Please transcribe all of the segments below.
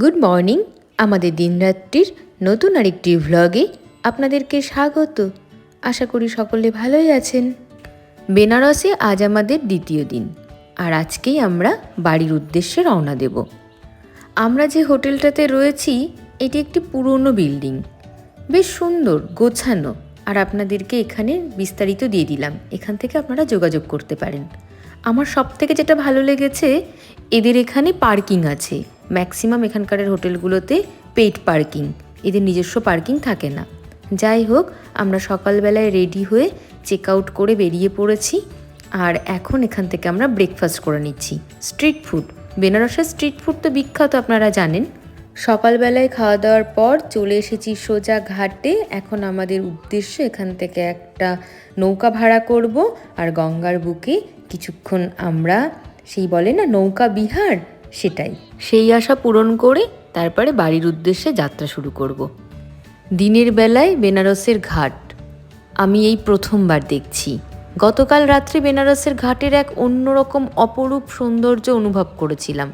Good morning আমাদের দিনরাত্রির নতুন আরেকটি ভ্লগে আপনাদেরকে স্বাগত। আশা করি সকলে ভালোই আছেন। বেনারসে আজ আমাদের দ্বিতীয় দিন, আর আজকেই আমরা বাড়ির উদ্দেশ্যে রওনা দেব। আমরা যে হোটেলটাতে রয়েছি, এটি একটি পুরনো বিল্ডিং। বেশ সুন্দর, গোছানো, আর আপনাদেরকে এখানে বিস্তারিত দিয়ে দিলাম। এখান থেকে আপনারা যোগাযোগ করতে পারেন। আমার সব থেকে যেটা ভালো লেগেছে, এদের এখানে পার্কিং আছে। ম্যাক্সিমাম এখানকার হোটেলগুলোতে পেইড পার্কিং। এদের নিজস্ব পার্কিং থাকে না। যাই হোক, আমরা সকালবেলায় রেডি হয়ে চেক আউট করে বেরিয়ে পড়েছি আর এখন এখান থেকে আমরা ব্রেকফাস্ট করে নিচ্ছি। Street food. বেনারসের স্ট্রিট ফুড তো বিখ্যাত, আপনারা জানেন। সকালবেলায় খাওয়া দাওয়ার পর চলে এসেছি সোজা ঘাটে। এখন আমাদের উদ্দেশ্য এখান থেকে একটা নৌকা ভাড়া করব। আর গঙ্গার বুকে কিছুক্ষণ আমরা সেই বলে না নৌকা বিহার সেটাই। সেই আশা পূরণ করে তারপরে বাড়ির উদ্দেশ্যে যাত্রা শুরু করব। দিনের বেলায় বেনারসের ঘাট। আমি এই প্রথমবার দেখছি। গতকাল রাত্রে বেনারসের ঘাটের এক অন্যরকম অপরূপ সৌন্দর্য অনুভব করেছিলাম।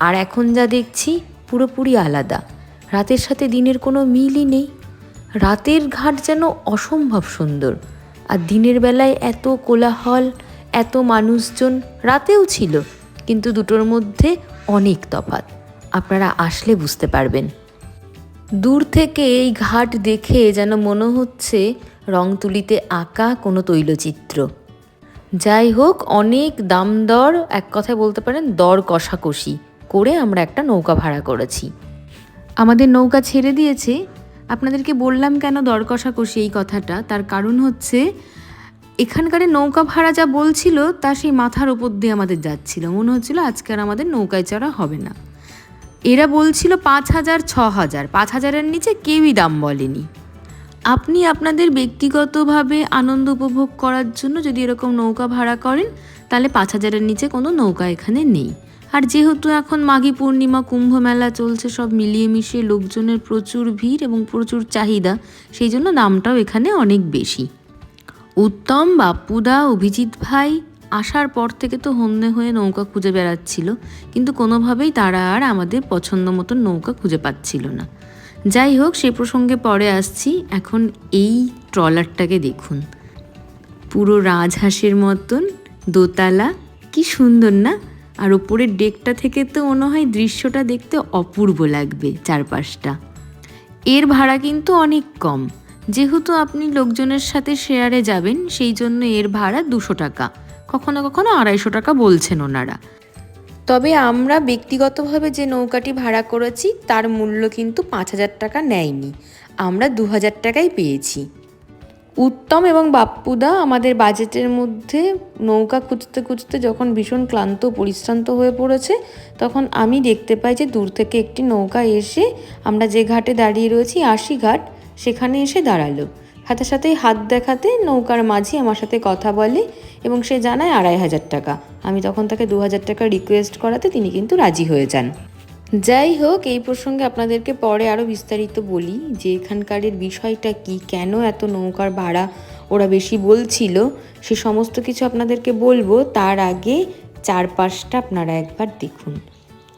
আর এখন যা দেখছি, পুরোপুরি আলাদা। রাতের সাথে দিনের কোনো মিলই নেই। রাতের ঘাট যেন অসম্ভব সুন্দর। আর দিনের বেলায় এত কোলাহল, এত মানুষজন রাতেও ছিল। কিন্তু দুটোর মধ্যে অনেক তফাৎ। আপনারা আসলে বুঝতে পারবেন। দূর থেকে এই ঘাট দেখে যেন মনে হচ্ছে রং তুলিতে আঁকা কোনো তৈলচিত্র। যাই হোক, অনেক দাম দর এক কথায় বলতে পারেন, দর কষাকষি করে আমরা একটা নৌকা ভাড়া করেছি। আমাদের নৌকা ছেড়ে দিয়েছে। আপনাদেরকে বললাম কেন দর কষাকষি এই কথাটা? তার কারণ হচ্ছে এখানকার নৌকা ভাড়া যা বলছিল, তা সেই মাথার উপর দিয়ে আমাদের যাচ্ছিল। মনে হচ্ছিল আজকে আর আমাদের নৌকায় চড়া হবে না। এরা বলছিল পাঁচ হাজার, ছ হাজার। পাঁচ হাজারের নিচে কেউই দাম বলেনি। আপনি আপনাদের ব্যক্তিগতভাবে আনন্দ উপভোগ করার জন্য যদি এরকম নৌকা ভাড়া করেন, তাহলে পাঁচ হাজারের নিচে কোনো নৌকা এখানে নেই। আর যেহেতু এখন মাঘী পূর্ণিমা, কুম্ভ মেলা চলছে, সব মিলিয়ে মিশিয়ে লোকজনের প্রচুর ভিড় এবং প্রচুর চাহিদা, সেই জন্য দামটাও এখানে অনেক বেশি। উত্তম বাপ্পুদা অভিজিৎ ভাই আসার পর থেকে তো হন্যে হয়ে নৌকা খুঁজে বেড়াচ্ছিল, কিন্তু কোনোভাবেই তারা আর আমাদের পছন্দ মতন নৌকা খুঁজে পাচ্ছিল না। যাই হোক, সে প্রসঙ্গে পরে আসছি, এখন এই ট্রলারটাকে দেখুন। পুরো রাজহাঁসের মতন, দোতলা, কি সুন্দর না? আর ওপরের ডেকটা থেকে তো মনে হয় দৃশ্যটা দেখতে অপূর্ব লাগবে চারপাশটা। এর ভাড়া কিন্তু অনেক কম। যেহেতু আপনি লোকজনের সাথে শেয়ারে যাবেন, সেই জন্য এর ভাড়া দুশো টাকা। কখনো কখনো আড়াইশো টাকা বলছেন ওনারা। তবে আমরা ব্যক্তিগতভাবে যে নৌকাটি ভাড়া করেছি, তার মূল্য কিন্তু পাঁচ হাজার টাকা নেয়নি। আমরা দু হাজার টাকাই পেয়েছি। উত্তম এবং বাপ্পুদা আমাদের বাজেটের মধ্যে নৌকা খুঁজতে খুঁজতে যখন ভীষণ ক্লান্ত, পরিশ্রান্ত হয়ে পড়েছে, তখন আমি দেখতে পাই যে দূর থেকে একটি নৌকা এসে আমরা যে ঘাটে দাঁড়িয়ে রয়েছি, আশি ঘাট সেখানে এসে দাঁড়াল। সাথে সাথেই হাত দেখাতে নৌকার মাঝি আমার সাথে কথা বলে এবং সে জানায় আড়াই হাজার টাকা। আমি তখন তাকে দু হাজার টাকা রিকোয়েস্ট করাতে তিনি কিন্তু রাজি হয়ে যান। যাই হোক, এই প্রসঙ্গে আপনাদেরকে পরে আরও বিস্তারিত বলি যে এখানকারের বিষয়টা কি, কেন এত নৌকার ভাড়া ওরা বেশি বলছিল, সে সমস্ত কিছু আপনাদেরকে বলব। তার আগে চারপাশটা আপনারা একবার দেখুন।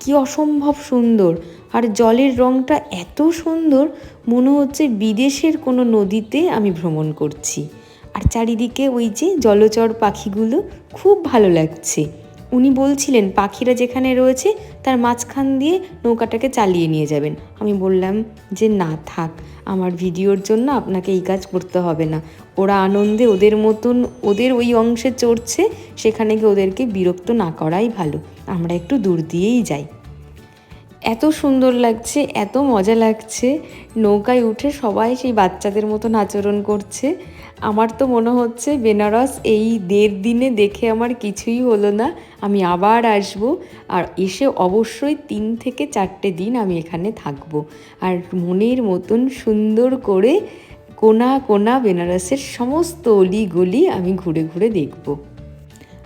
কি অসম্ভব সুন্দর। আর জলের রঙটা এত সুন্দর, মনে হচ্ছে বিদেশের কোনো নদীতে আমি ভ্রমণ করছি। আর চারিদিকে ওই যে জলচর পাখিগুলো খুব ভালো লাগছে। উনি বলছিলেন, পাখিরা যেখানে রয়েছে, তার মাঝখান দিয়ে নৌকাটাকে চালিয়ে নিয়ে যাবেন। আমি বললাম, যে না, থাক, আমার ভিডিওর জন্য আপনাকে এই কাজ করতে হবে না। ওরা আনন্দে ওদের মতন, ওদের ওই অংশে চড়ছে, সেখানে গিয়ে ওদেরকে বিরক্ত না করাই ভালো। আমরা একটু দূর দিয়েই যাই। এত সুন্দর লাগছে, এত মজা লাগছে। নৌকায় উঠে সবাই সেই বাচ্চাদের মতন আচরণ করছে। আমার তো মনে হচ্ছে বেনারস এই দেড় দিনে দেখে আমার কিছুই হলো না। আমি আবার আসব আর এসে অবশ্যই তিন থেকে চারটে দিন আমি এখানে থাকব। আর মনের মতন সুন্দর করে কোনা কোনা বেনারসের সমস্ত অলি গলি আমি ঘুরে ঘুরে দেখব।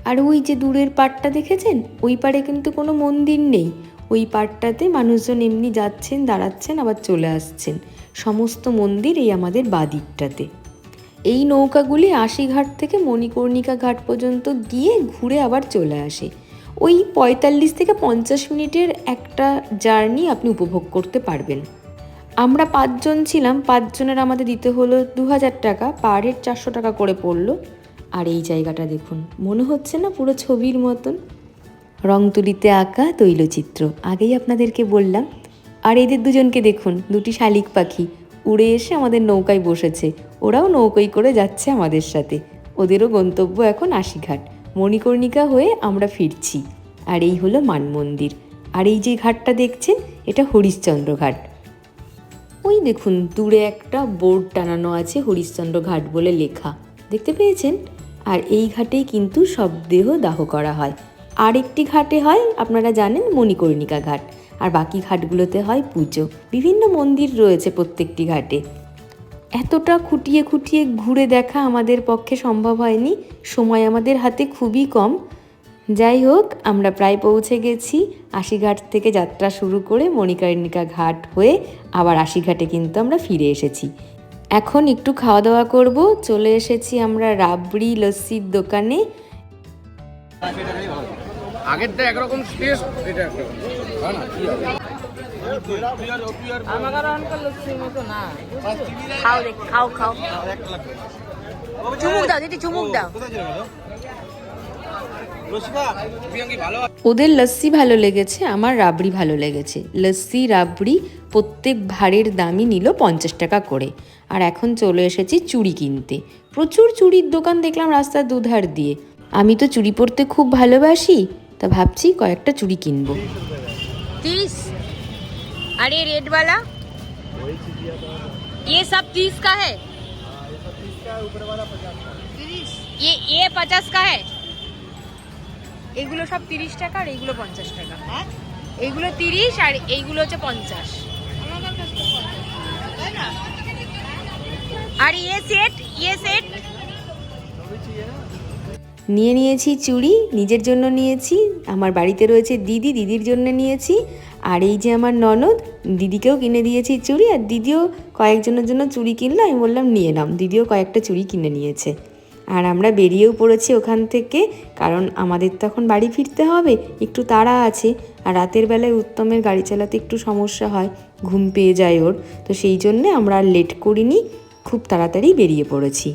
আর ওই যে দূরের পাড়টা দেখেছেন? ওই পাড়ে কিন্তু কোনো মন্দির নেই। ওই পাড়টাতে মানুষজন এমনি যাচ্ছেন, দাঁড়াচ্ছেন, আবার চলে আসছেন। সমস্ত মন্দির এই আমাদের বাদিকটাতে এই নৌকাগুলি আশিঘাট থেকে মণিকর্ণিকা ঘাট পর্যন্ত গিয়ে ঘুরে আবার চলে আসে। ওই পঁয়তাল্লিশ থেকে পঞ্চাশ মিনিটের একটা জার্নি আপনি উপভোগ করতে পারবেন। আমরা পাঁচজন ছিলাম, পাঁচজনের আমাদের দিতে হলো দু হাজার টাকা, পার হেড চারশো টাকা করে পড়ল। আর এই জায়গাটা দেখুন, মনে হচ্ছে না পুরো ছবির মতন। রং তুলিতে আঁকা তৈলচিত্র। আগেই আপনাদেরকে বললাম, আর এদের দুজনকে দেখুন, দুটি শালিক পাখি। উড়ে এসে আমাদের নৌকায় বসেছে। ওরাও নৌকোয় করে যাচ্ছে আমাদের সাথে। ওদেরও গন্তব্য এখন আশিঘাট। মণিকর্ণিকা হয়ে আমরা ফিরছি। আর এই হলো মান মন্দির। আর এই যে ঘাটটা দেখছেন, এটা হরিশ্চন্দ্র ঘাট। ওই দেখুন, দূরে একটা বোর্ড টানানো আছে হরিশ্চন্দ্র ঘাট বলে লেখা। দেখতে পেয়েছেন? আর এই ঘাটেই কিন্তু সব দেহ দাহ করা হয়। আর একটি ঘাটে হয়, আপনারা জানেন মণিকর্ণিকা ঘাট। আর বাকি ঘাটগুলোতে হয় পুজো। বিভিন্ন মন্দির রয়েছে প্রত্যেকটি ঘাটে। এতটা খুঁটিয়ে খুঁটিয়ে ঘুরে দেখা আমাদের পক্ষে সম্ভব হয়নি। সময় আমাদের হাতে খুবই কম। যাই হোক, আমরা প্রায় পৌঁছে গেছি। আশিঘাট থেকে যাত্রা শুরু করে মণিকর্ণিকা ঘাট হয়ে আবার আশিঘাটে কিন্তু আমরা ফিরে এসেছি। এখন একটু খাওয়া দাওয়া করব। চলে এসেছি আমরা রাবড়ি লস্যির দোকানে। আগেরটা একরকম টেস্ট এটা একরকম। হয় না? আমাকে অনকা লস্যির মতো না। খাও দেখ খাও খাও। চুমুক দাও দিদি চুমুক দাও। ওদের লস্যি ভালো লেগেছে আমার রাবড়ি ভালো লেগেছে। লস্যি রাবড়ি প্রত্যেক ভাড়ের দামই নিল পঞ্চাশ টাকা করে। আর এখন চলে এসেছি চুড়ি কিনতে। প্রচুর চুড়ির দোকান দেখলাম রাস্তার দুধার দিয়ে। আমি তো চুড়ি পরতে খুব ভালোবাসি। তা ভাবছি কয়েকটা চুড়ি কিনবো तीस अरे रेड वाला ये सब तीस का है ये ये पचास का है এগুলো সব তিরিশ টাকা আর এইগুলো পঞ্চাশ টাকা হ্যাঁ এইগুলো তিরিশ আর এইগুলো হচ্ছে পঞ্চাশ আর ইয়ে সেট ইয়ে সেট নিয়ে নিয়েছি চুড়ি, নিজের জন্য নিয়েছি, আমার বাড়িতে রয়েছে দিদি, দিদির জন্য নিয়েছি, আর এই যে আমার ননদ, দিদিকেও কিনে দিয়েছি চুড়ি, আর দিদিও কয়েকজনের জন্য চুড়ি কিনলো, আমি বললাম নিয়ে নাম দিদিও কয়েকটা চুড়ি কিনে নিয়েছে। আর আমরা বেরিয়েও পড়েছি ওখান থেকে, কারণ আমাদের তো এখন বাড়ি ফিরতে হবে, একটু তাড়া আছে, আর রাতের বেলায় উত্তমের গাড়ি চালাতে একটু সমস্যা হয়, ঘুম পেয়ে যায় ওর, তো সেই জন্যে আমরা আর লেট করিনি, খুব তাড়াতাড়ি বেরিয়ে পড়েছি।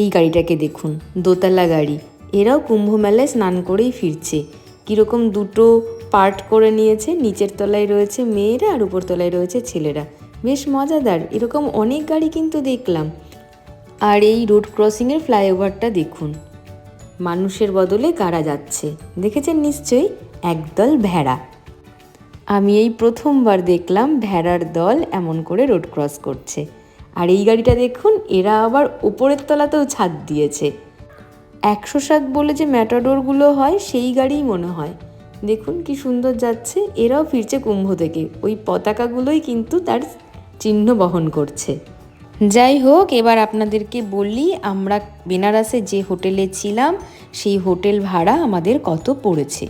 এই গাড়িটাকে দেখুন, দোতলা গাড়ি। এরাও কুম্ভ মেলায় স্নান করেই ফিরছে। কীরকম দুটো পার্ট করে নিয়েছে, নিচের তলায় রয়েছে মেয়েরা আর উপর তলায় রয়েছে ছেলেরা। বেশ মজাদার, এরকম অনেক গাড়ি কিন্তু দেখলাম। আর এই রোড ক্রসিংয়ের ফ্লাইওভারটা দেখুন। মানুষের বদলে কারা যাচ্ছে, দেখেছেন নিশ্চয়ই? একদল ভেড়া। আমি এই প্রথমবার দেখলাম ভেড়ার দল এমন করে রোড ক্রস করছে। আর এই গাড়িটা দেখুন, এরা আবার উপরের তলাতেও ছাদ দিয়েছে। একশো সাত বলে যে ম্যাটাডোরগুলো হয়, সেই গাড়িই মনে হয়। দেখুন কি সুন্দর যাচ্ছে, এরাও ফিরছে কুম্ভ থেকে। ওই পতাকাগুলোই কিন্তু তার চিহ্ন বহন করছে। যাই হোক, এবার আপনাদেরকে বলি, আমরা বেনারসে যে হোটেলে ছিলাম, সেই হোটেল ভাড়া আমাদের কত পড়েছে?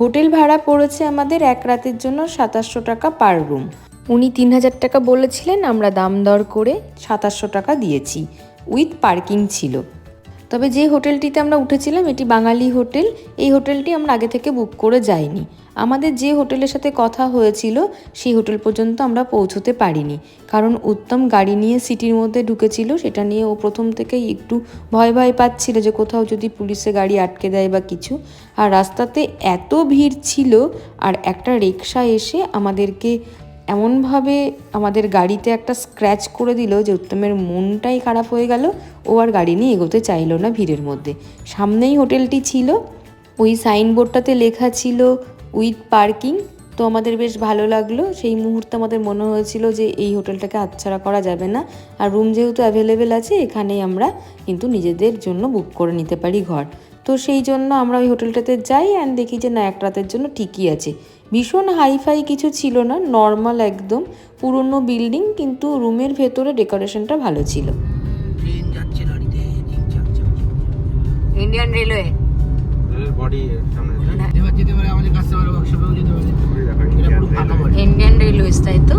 হোটেল ভাড়া পড়েছে আমাদের এক রাতের জন্য সাতাশশো টাকা পার রুম। উনি তিন হাজার টাকা বলেছিলেন, আমরা দাম দর করে সাতাশশো টাকা দিয়েছি, উইথ পার্কিং ছিল। তবে যে হোটেলটিতে আমরা উঠেছিলাম, এটি বাঙালি হোটেল, এই হোটেলটি আমরা আগে থেকে বুক করে যাইনি। আমাদের যে হোটেলের সাথে কথা হয়েছিল, সেই হোটেল পর্যন্ত আমরা পৌঁছতে পারিনি। কারণ উত্তম গাড়ি নিয়ে সিটির মধ্যে ঢুকেছিল, সেটা নিয়ে ও প্রথম থেকেই একটু ভয় ভয় পাচ্ছিল যে কোথাও যদি পুলিশে গাড়ি আটকে দেয় বা কিছু। আর রাস্তাতে এত ভিড় ছিল, আর একটা রিক্সা এসে আমাদেরকে এমনভাবে আমাদের গাড়িতে একটা স্ক্র্যাচ করে দিল যে উত্তমের মনটাই খারাপ হয়ে গেল। ও আর গাড়ি নিয়ে এগোতে চাইলো না ভিড়ের মধ্যে। সামনেই হোটেলটি ছিল। ওই সাইনবোর্ডটাতে লেখা ছিল, উইথ পার্কিং। তো আমাদের বেশ ভালো লাগল। সেই মুহূর্তে আমাদের মনে হয়েছিল যে এই হোটেলটাকে হাতছাড়া করা যাবে না। আর রুম যেহেতু অ্যাভেলেবেল আছে, এখানেই আমরা কিন্তু নিজেদের জন্য বুক করে নিতে পারি ঘর। তো সেই জন্য আমরা ওই হোটেলটাতে যাই অ্যান্ড দেখি যে না, এক রাতের জন্য ঠিকই আছে। ভীষণ হাইফাই কিছু ছিল না নর্মাল একদম। পুরনো বিল্ডিং কিন্তু রুমের ভেতরে ডেকোরেশনটা ভালো ছিল। Indian railway. ইন্ডিয়ান রেলওয়ে তাই তো?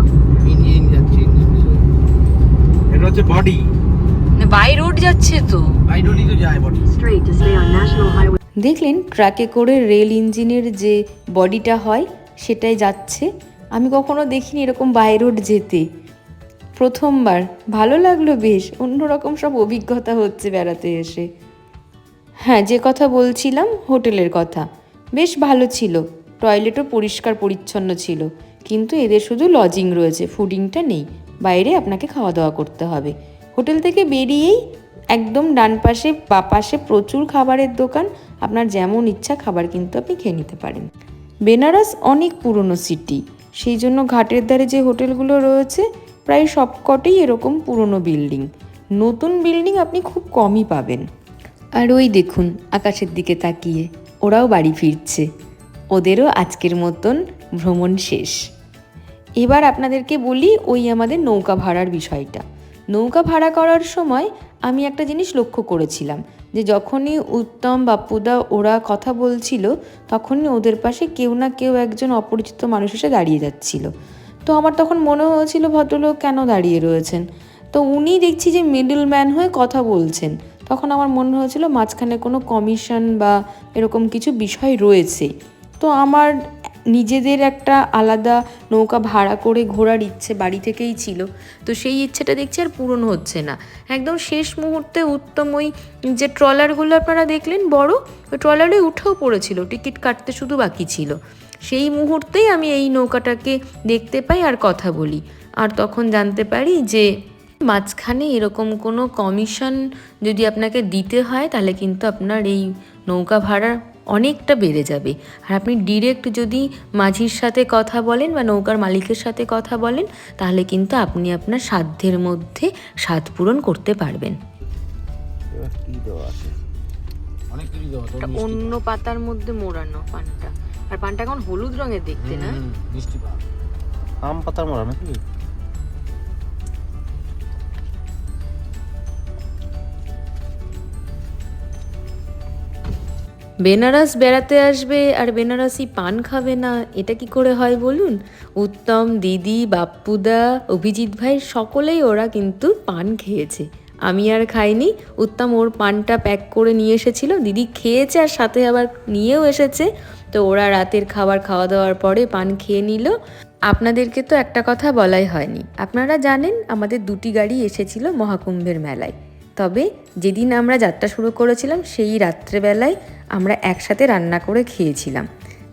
এটা হচ্ছে বডি বাই রোড যাচ্ছে তো। বাই রোডই তো যায় বডি দেখলেন ট্রাকে করে রেল ইঞ্জিনের যে বডিটা হয় সেটাই যাচ্ছে। আমি কখনো দেখিনি এরকম বাই রোড যেতে। প্রথমবার। ভালো লাগল বেশ। অন্যরকম সব অভিজ্ঞতা হচ্ছে বেড়াতে এসে। হ্যাঁ যে কথা বলছিলাম, হোটেলের কথা। বেশ ভালো ছিল। টয়লেটও পরিষ্কার পরিচ্ছন্ন ছিল। কিন্তু এদের শুধু লজিং রয়েছে। ফুডিংটা নেই। বাইরে আপনাকে খাওয়া দাওয়া করতে হবে। হোটেল থেকে বেরিয়েই একদম ডান পাশে বা পাশে প্রচুর খাবারের দোকান। আপনার যেমন ইচ্ছা খাবার কিন্তু আপনি খেয়ে নিতে পারেন। বেনারস অনেক পুরনো সিটি সেই জন্য ঘাটের ধারে যে হোটেলগুলো রয়েছে, প্রায় সবকটাই এরকম পুরনো বিল্ডিং নতুন বিল্ডিং আপনি খুব কমই পাবেন। আর ওই দেখুন, আকাশের দিকে তাকিয়ে, ওরাও বাড়ি ফিরছে। ওদেরও আজকের মতন ভ্রমণ শেষ। এবার আপনাদেরকে বলি, ওই আমাদের নৌকা ভাড়ার বিষয়টা। নৌকা ভাড়া করার সময় আমি একটা জিনিস লক্ষ্য করেছিলাম, যে যখনই উত্তম বাপ্পুদা ওরা কথা বলছিল, তখনই ওদের পাশে কেউ না কেউ একজন অপরিচিত মানুষ এসে দাঁড়িয়ে যাচ্ছিল। তো আমার তখন মনে হয়েছিল, ভদ্রলোক কেন দাঁড়িয়ে রয়েছেন? তো উনি দেখছি যে মিডল ম্যান হয়ে কথা বলছেন। তখন আমার মনে হয়েছিল, মাঝখানে কোনো কমিশন বা এরকম কিছু বিষয় রয়েছে। তো আমার নিজেদের একটা আলাদা নৌকা ভাড়া করে ঘোরার ইচ্ছে বাড়ি থেকেই ছিল। তো সেই ইচ্ছেটা দেখছি আর পূরণ হচ্ছে না। একদম শেষ মুহূর্তে উত্তম ওই যে ট্রলারগুলো আপনারা দেখলেন বড়, ওই ট্রলারে উঠেও পড়েছিল, টিকিট কাটতে শুধু বাকি ছিল। সেই মুহূর্তেই আমি এই নৌকাটাকে দেখতে পাই আর কথা বলি। আর তখন জানতে পারি যে মাঝখানে এরকম কোনো কমিশন যদি আপনাকে দিতে হয়, তাহলে কিন্তু আপনার এই নৌকা ভাড়া অনেকটা বেড়ে যাবে। আর আপনি ডিরেক্ট যদি মাঝির সাথে কথা বলেন বা নৌকার মালিকের সাথে কথা বলেন তাহলে কিন্তু আপনি আপনার সাধ্যের মধ্যে স্বাদ পূরণ করতে পারবেন। অন্য পাতার মধ্যে মোড়ানো পানটা। আর পানটা এখন হলুদ রঙের দেখতে না? মিষ্টি পান। আম পাতার মোড়া নাকি? বেনারস বেড়াতে আসবে আর বেনারসি পান খাবে না, এটা কি করে হয় বলুন? উত্তম, দিদি, বাপ্পুদা, অভিজিৎ ভাই সকলেই ওরা কিন্তু পান খেয়েছে। আমি আর খাইনি, উত্তম ওর পানটা প্যাক করে নিয়ে এসেছিল, দিদি খেয়েছে আর সাথে আবার নিয়েও এসেছে। তো ওরা রাতের খাবার খাওয়া দাওয়ার পরে পান খেয়ে নিল। আপনাদেরকে তো একটা কথা বলাই হয়নি। আপনারা জানেন আমাদের দুটি গাড়ি এসেছিল মহাকুম্ভের মেলায়। তবে যেদিন আমরা যাত্রা শুরু করেছিলাম, সেই রাত্রেবেলায় আমরা একসাথে রান্না করে খেয়েছিলাম।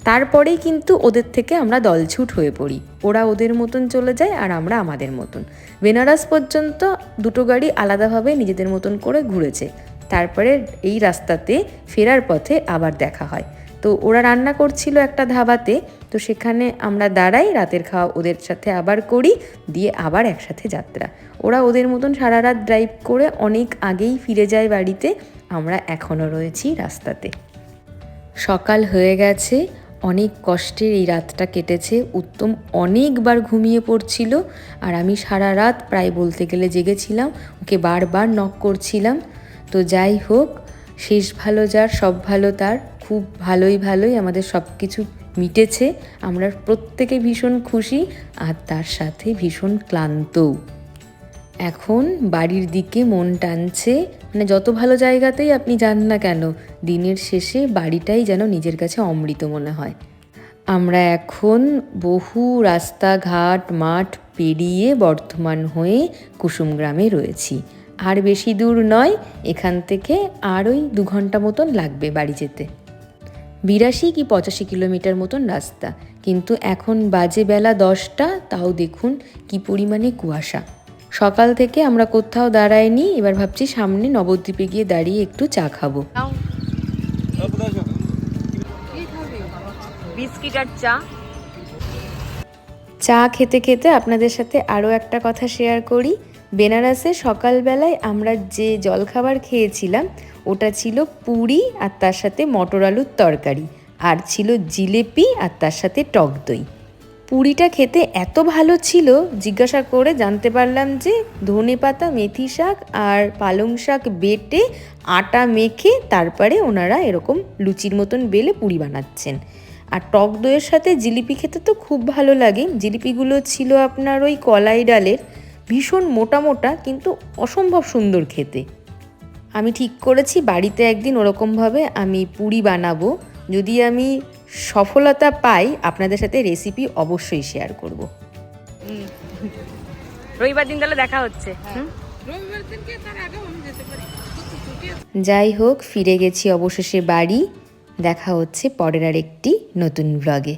তারপরেই কিন্তু ওদের থেকে আমরা দলছুট হয়ে পড়ি। ওরা ওদের মতন চলে যায় আর আমরা আমাদের মতন। বেনারস পর্যন্ত দুটো গাড়ি আলাদাভাবে নিজেদের মতন করে ঘুরেছে। তারপরে এই রাস্তাতে ফেরার পথে আবার দেখা হয়। তো ওরা রান্না করছিল একটা ধাবাতে, তো সেখানে আমরা দাঁড়াই, রাতের খাওয়া ওদের সাথে আবার করি, দিয়ে আবার একসাথে যাত্রা। ওরা ওদের মতন সারা রাত ড্রাইভ করে অনেক আগেই ফিরে যায় বাড়িতে, আমরা এখনও রয়েছি রাস্তাতে। সকাল হয়ে গেছে, অনেক কষ্টের এই রাতটা কেটেছে, উত্তম অনেকবার ঘুমিয়ে পড়ছিল, আর আমি সারা রাত প্রায় বলতে গেলে জেগেছিলাম, ওকে বারবার নক করছিলাম। তো যাই হোক, শেষ ভালো যার, সব ভালো তার। খুব ভালোই ভালোই আমাদের সব কিছু মিটেছে। আমরা প্রত্যেকে ভীষণ খুশি আর তার সাথে ভীষণ ক্লান্তও। এখন বাড়ির দিকে মন টানছে মানে যত ভালো জায়গাতেই আপনি যান না কেন, দিনের শেষে বাড়িটাই যেন নিজের কাছে অমৃত মনে হয়। আমরা এখন বহু রাস্তাঘাট, মাঠ পেরিয়ে বর্ধমান হয়ে কুসুমগ্রামে রয়েছি। আর বেশি দূর নয়, এখান থেকে আর ওই দু ঘণ্টা মতন লাগবে বাড়ি যেতে। বিরাশি কি পঁচাশি কিলোমিটার মতন রাস্তা। কিন্তু এখন বাজে বেলা দশটা তাও দেখুন কি পরিমাণে কুয়াশা। সকাল থেকে আমরা কোথাও দাঁড়াইনি এবার ভাবছি সামনে নবদ্বীপে গিয়ে দাঁড়িয়ে একটু চা খাব। নাও বিস্কিট আর চা। চা খেতে খেতে আপনাদের সাথে আরও একটা কথা শেয়ার করি। বেনারসে সকালবেলায় আমরা যে জলখাবার খেয়েছিলাম ওটা ছিল পুরি আর তার সাথে মটর আলুর তরকারি। আর ছিল জিলেপি আর তার সাথে টক দই। পুরিটা খেতে এত ভালো ছিল, জিজ্ঞাসা করে জানতে পারলাম যে ধনে পাতা, মেথি শাক আর পালং শাক বেটে আটা মেখে তারপরে ওনারা এরকম লুচির মতন বেলে পুরি বানাচ্ছেন। আর টক দইয়ের সাথে জিলিপি খেতে তো খুব ভালো লাগে। জিলিপিগুলো ছিল আপনার ওই কলাই ডালের। ভীষণ মোটা মোটা, কিন্তু অসম্ভব সুন্দর খেতে। আমি ঠিক করেছি বাড়িতে একদিন ওরকমভাবে আমি পুরি বানাবো। যদি আমি সফলতা পাই আপনাদের সাথে রেসিপি অবশ্যই শেয়ার করব। রবিবার দিন তাহলে দেখা হচ্ছে। হুম? যাই হোক ফিরে গেছি অবশেষে বাড়ি। দেখা হচ্ছে পরের আর একটি নতুন ব্লগে